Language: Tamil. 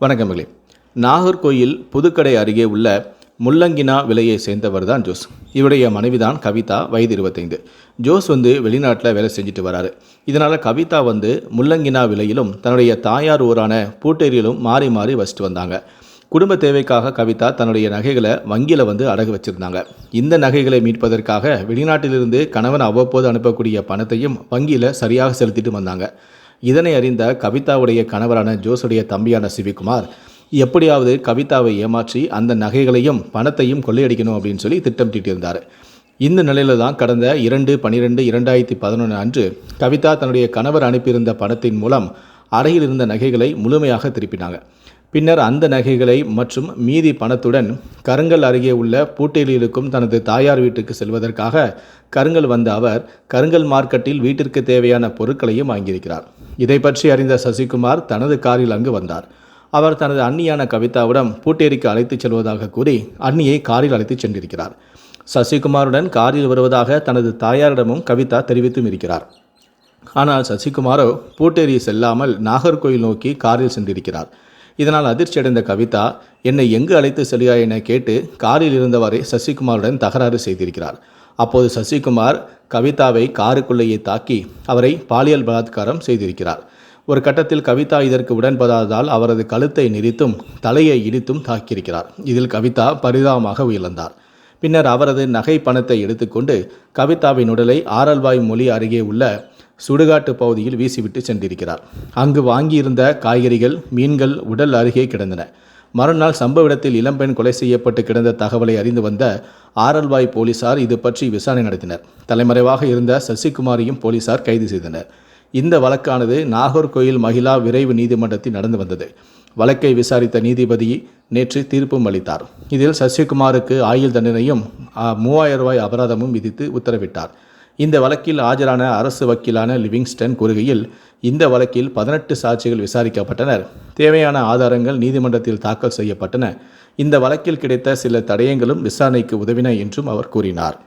வணக்கமிகளே நாகர்கோயில் புதுக்கடை அருகே உள்ள முள்ளங்கினா விலையை சேர்ந்தவர் தான் ஜோஸ். இவருடைய மனைவி தான் கவிதா வயது இருபத்தைந்து. ஜோஸ் வந்து வெளிநாட்டில் வேலை செஞ்சுட்டு வராரு. இதனால் கவிதா வந்து முள்ளங்கினா விலையிலும் தன்னுடைய தாயார் ஊரான பூட்டேரியிலும் மாறி மாறி வசிட்டு வந்தாங்க. குடும்ப தேவைக்காக கவிதா தன்னுடைய நகைகளை வங்கியில் வந்து அடகு வச்சிருந்தாங்க. இந்த நகைகளை மீட்பதற்காக வெளிநாட்டிலிருந்து கணவன் அவ்வப்போது அனுப்பக்கூடிய பணத்தையும் வங்கியில் சரியாக செலுத்திட்டு வந்தாங்க. இதனை அறிந்த கவிதாவுடைய கணவரான ஜோஸுடைய தம்பியான சிவிகுமார் எப்படியாவது கவிதாவை ஏமாற்றி அந்த நகைகளையும் பணத்தையும் கொள்ளையடிக்கணும் அப்படின்னு சொல்லி திட்டம் தீட்டியிருந்தார். இந்த நிலையில தான் கடந்த இரண்டு பன்னிரெண்டு இரண்டாயிரத்தி பதினொன்று அன்று கவிதா தன்னுடைய கணவர் அனுப்பியிருந்த பணத்தின் மூலம் அறையில் இருந்த நகைகளை முழுமையாக திருப்பினாங்க. பின்னர் அந்த நகைகளை மற்றும் மீதி பணத்துடன் கருங்கல் அருகே உள்ள பூட்டையில் இருக்கும் தனது தாயார் வீட்டுக்கு செல்வதற்காக கருங்கல் வந்த அவர் கருங்கல் மார்க்கெட்டில் வீட்டிற்கு தேவையான பொருட்களையும் வாங்கியிருக்கிறார். இதை பற்றி அறிந்த சசிகுமார் தனது காரில் அங்கு வந்தார். அவர் தனது அண்ணியான கவிதாவிடம் பூட்டேரிக்கு அழைத்துச் செல்வதாக கூறி அண்ணியை காரில் அழைத்துச் சென்றிருக்கிறார். சசிகுமாருடன் காரில் வருவதாக தனது தாயாரிடமும் கவிதா தெரிவித்தும் இருக்கிறார். ஆனால் சசிகுமாரோ பூட்டேரி செல்லாமல் நாகர்கோயில் நோக்கி காரில் சென்றிருக்கிறார். இதனால் அதிர்ச்சி அடைந்த கவிதா என்னை எங்கு அழைத்து செல்கிறாய் என கேட்டு காரில் இருந்தவரை சசிகுமாருடன் தகராறு செய்திருக்கிறார். அப்போது சசிகுமார் கவிதாவை காருக்குள்ளேயே தாக்கி அவரை பாலியல் பலாத்காரம் செய்திருக்கிறார். ஒரு கட்டத்தில் கவிதா இதற்கு உடன்படாததால் அவரது கழுத்தை நெரித்தும் தலையை இடித்தும் தாக்கியிருக்கிறார். இதில் கவிதா பரிதாபமாக உயர்ந்தார் பின்னர் அவரது நகை பணத்தை எடுத்துக்கொண்டு கவிதாவின் உடலை ஆரல்வாய் மொழி அருகே உள்ள சுடுகாட்டு பகுதியில் வீசிவிட்டு சென்றிருக்கிறார். அங்கு வாங்கியிருந்த காய்கறிகள் மீன்கள் உடல் அருகே கிடந்தன. மறுநாள் சம்பவ இடத்தில் இளம்பெண் கொலை செய்யப்பட்டு கிடந்த தகவலை அறிந்து வந்த ஆரல்வாய் போலீசார் இது பற்றி விசாரணை நடத்தினர். தலைமறைவாக இருந்த சசிகுமாரையும் போலீசார் கைது செய்தனர். இந்த வழக்கானது நாகர்கோயில் மகிழா விரைவு நீதிமன்றத்தில் நடந்து வந்தது. வழக்கை விசாரித்த நீதிபதி நேற்று தீர்ப்பும் அளித்தார். இதில் சசிகுமாருக்கு ஆயுள் தண்டனையும் மூவாயிரம் ரூபாய் அபராதமும் விதித்து உத்தரவிட்டார். இந்த வழக்கில் ஆஜரான அரசு வக்கீலான லிவிங்ஸ்டன் கூறுகையில் இந்த வழக்கில் பதினெட்டு சாட்சிகள் விசாரிக்கப்பட்டனர். தேவையான ஆதாரங்கள் நீதிமன்றத்தில் தாக்கல் செய்யப்பட்டன. இந்த வழக்கில் கிடைத்த சில தடயங்களும் விசாரணைக்கு உதவின என்றும் அவர் கூறினார்.